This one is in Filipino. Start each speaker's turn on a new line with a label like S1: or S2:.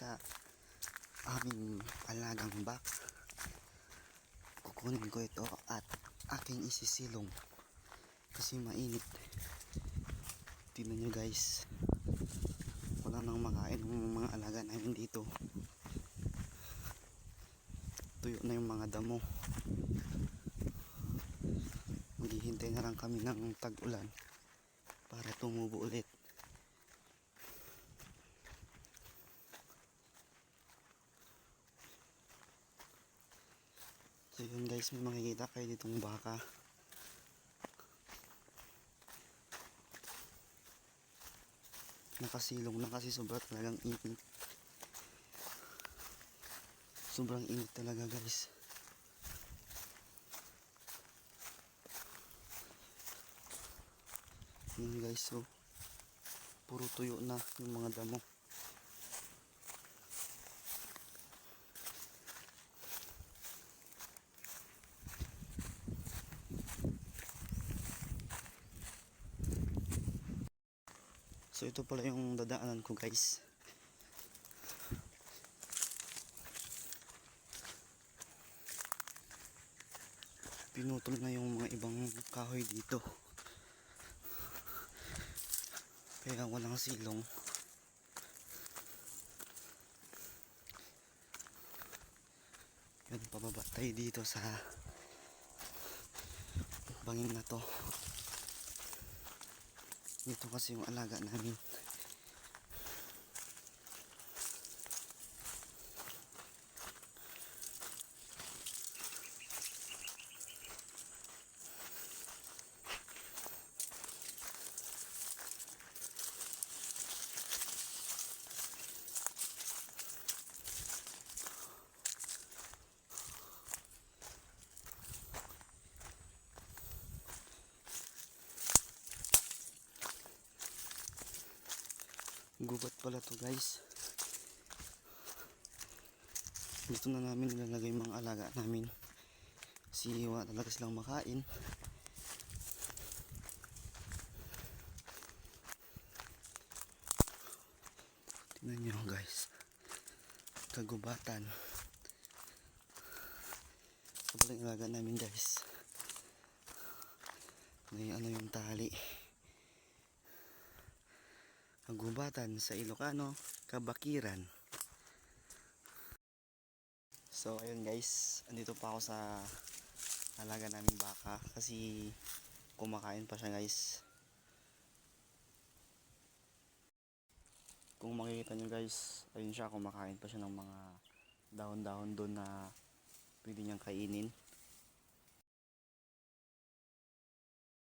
S1: sa aming alagang bak. Kukunin ko ito at aking isisilong kasi mainit. Tingnan nyo guys. Wala nang makain ng mga alaga namin dito. Tuyo na yung mga damo. Maghihintay na lang kami ng tag-ulan para tumubo ulit. So yun guys, may makikita kayo ditong baka. Nakasilong na kasi sobra talagang init. Sobrang init talaga guys. Yun guys, so puro tuyo na yung mga damo. So ito pala yung dadaanan ko guys. Pinutol na yung mga ibang kahoy dito. Kaya walang silong. Yan, pababa tayo dito sa bangin na to. Dito kasi yung alaga namin. Gubat pala to guys. Dito na namin nilalagay mga alaga namin. Kasi wala talaga silang makain. Tingnan nyo guys. Kagubatan. Ito pala yung alaga namin guys. May ano yung tali. Kagubatan sa Ilocano, Kabakiran. So ayun guys, andito pa ako sa alaga naming baka kasi kumakain pa siya guys. Kung makikita nyo guys, ayun siya kumakain pa siya ng mga dahon-dahon doon na pwede niyang kainin.